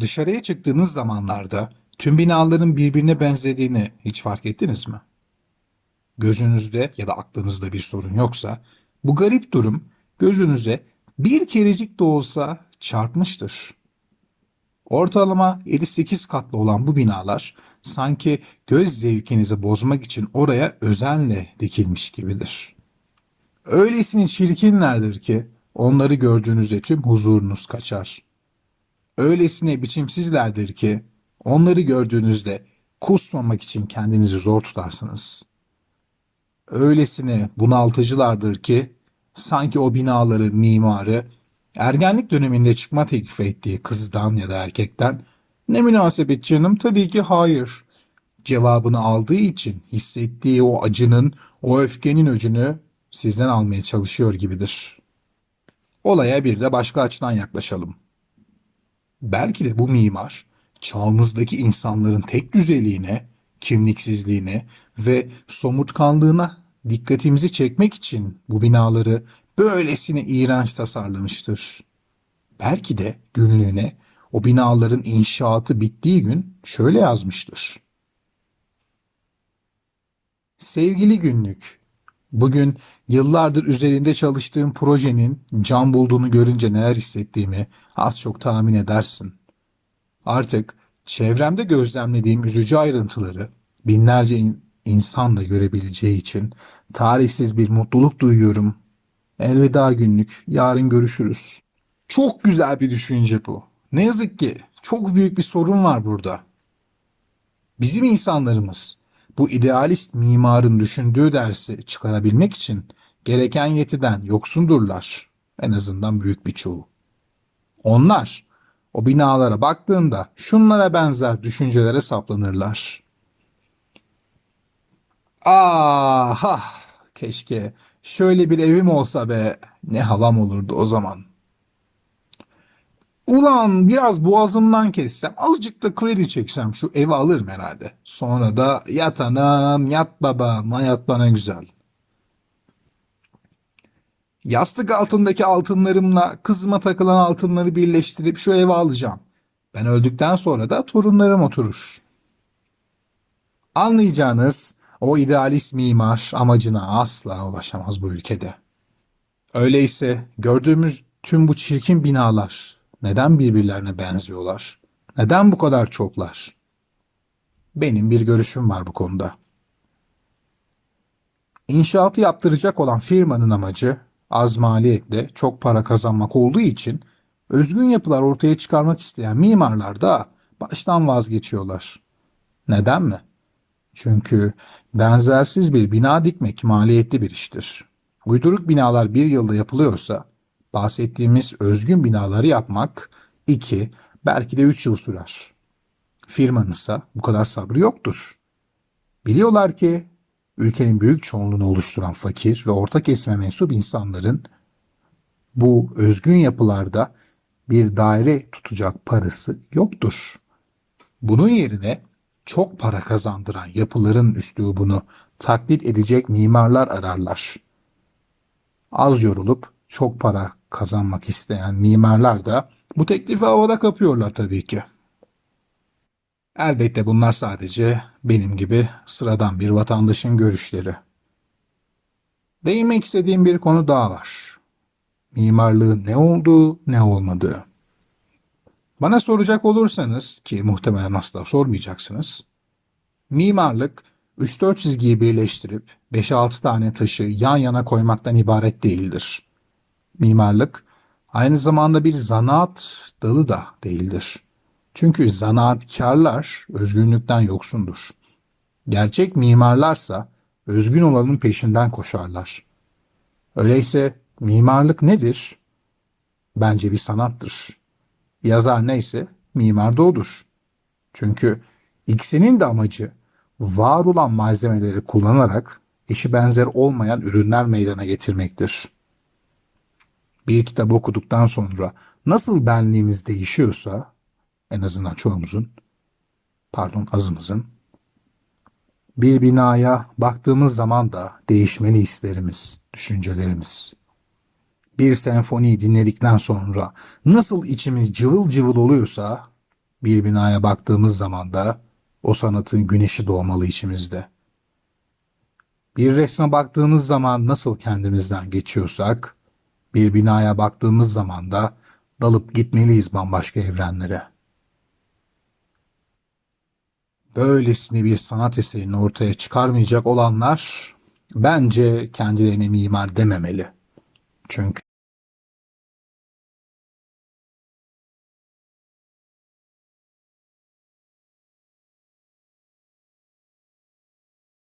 Dışarıya çıktığınız zamanlarda tüm binaların birbirine benzediğini hiç fark ettiniz mi? Gözünüzde ya da aklınızda bir sorun yoksa bu garip durum gözünüze bir kerecik de olsa çarpmıştır. Ortalama 7-8 katlı olan bu binalar sanki göz zevkinizi bozmak için oraya özenle dikilmiş gibidir. Öylesine çirkinlerdir ki onları gördüğünüzde tüm huzurunuz kaçar. Öylesine biçimsizlerdir ki onları gördüğünüzde kusmamak için kendinizi zor tutarsınız. Öylesine bunaltıcılardır ki sanki o binaların mimarı ergenlik döneminde çıkma teklif ettiği kızdan ya da erkekten ne münasebet canım tabii ki hayır cevabını aldığı için hissettiği o acının, o öfkenin öcünü sizden almaya çalışıyor gibidir. Olaya bir de başka açıdan yaklaşalım. Belki de bu mimar çağımızdaki insanların tek düzeliğine, kimliksizliğine ve somurtkanlığına dikkatimizi çekmek için bu binaları böylesine iğrenç tasarlamıştır. Belki de günlüğüne o binaların inşaatı bittiği gün şöyle yazmıştır. Sevgili günlük, bugün yıllardır üzerinde çalıştığım projenin can bulduğunu görünce neler hissettiğimi az çok tahmin edersin. Artık çevremde gözlemlediğim üzücü ayrıntıları binlerce in- insan da görebileceği için tarihsiz bir mutluluk duyuyorum. Elveda günlük, yarın görüşürüz. Çok güzel bir düşünce bu. Ne yazık ki çok büyük bir sorun var burada. Bizim insanlarımız bu idealist mimarın düşündüğü dersi çıkarabilmek için gereken yetiden yoksundurlar. En azından büyük bir çoğu. Onlar o binalara baktığında şunlara benzer düşüncelere saplanırlar. Ah, ah, keşke şöyle bir evim olsa be. Ne havam olurdu o zaman. Ulan biraz boğazımdan kessem, azıcık da kredi çeksem şu evi alırım herhalde. Sonra da yat anam, yat babam, hayat bana güzel. Yastık altındaki altınlarımla kızıma takılan altınları birleştirip şu evi alacağım. Ben öldükten sonra da torunlarım oturur. Anlayacağınız o idealist mimar amacına asla ulaşamaz bu ülkede. Öyleyse gördüğümüz tüm bu çirkin binalar neden birbirlerine benziyorlar? Neden bu kadar çoklar? Benim bir görüşüm var bu konuda. İnşaatı yaptıracak olan firmanın amacı az maliyetle çok para kazanmak olduğu için özgün yapılar ortaya çıkarmak isteyen mimarlar da baştan vazgeçiyorlar. Neden mi? Çünkü benzersiz bir bina dikmek maliyetli bir iştir. Uyduruk binalar bir yılda yapılıyorsa bahsettiğimiz özgün binaları yapmak 2 belki de 3 yıl sürer. Firmanın ise bu kadar sabrı yoktur. Biliyorlar ki ülkenin büyük çoğunluğunu oluşturan fakir ve orta kesime mensup insanların bu özgün yapılarda bir daire tutacak parası yoktur. Bunun yerine çok para kazandıran yapıların üslubunu taklit edecek mimarlar ararlar. Az yorulup çok para kazanmak isteyen mimarlar da bu teklifi havada kapıyorlar tabii ki. Elbette bunlar sadece benim gibi sıradan bir vatandaşın görüşleri. Değinmek istediğim bir konu daha var. Mimarlığın ne olduğu, ne olmadığı. Bana soracak olursanız ki muhtemelen asla sormayacaksınız. Mimarlık 3-4 çizgiyi birleştirip 5-6 tane taşı yan yana koymaktan ibaret değildir. Mimarlık aynı zamanda bir zanaat dalı da değildir. Çünkü zanaatkarlar özgünlükten yoksundur. Gerçek mimarlarsa özgün olanın peşinden koşarlar. Öyleyse mimarlık nedir? Bence bir sanattır. Yazar neyse mimar da odur. Çünkü ikisinin de amacı var olan malzemeleri kullanarak eşi benzer olmayan ürünler meydana getirmektir. Bir kitap okuduktan sonra nasıl benliğimiz değişiyorsa en azından çoğumuzun pardon azımızın bir binaya baktığımız zaman da değişmeli hislerimiz, düşüncelerimiz. Bir senfoniyi dinledikten sonra nasıl içimiz cıvıl cıvıl oluyorsa Bir binaya baktığımız zaman da o sanatın güneşi doğmalı içimizde. Bir resme baktığımız zaman nasıl kendimizden geçiyorsak, bir binaya baktığımız zaman da dalıp gitmeliyiz bambaşka evrenlere. Böylesine bir sanat eserini ortaya çıkarmayacak olanlar bence kendilerine mimar dememeli. Çünkü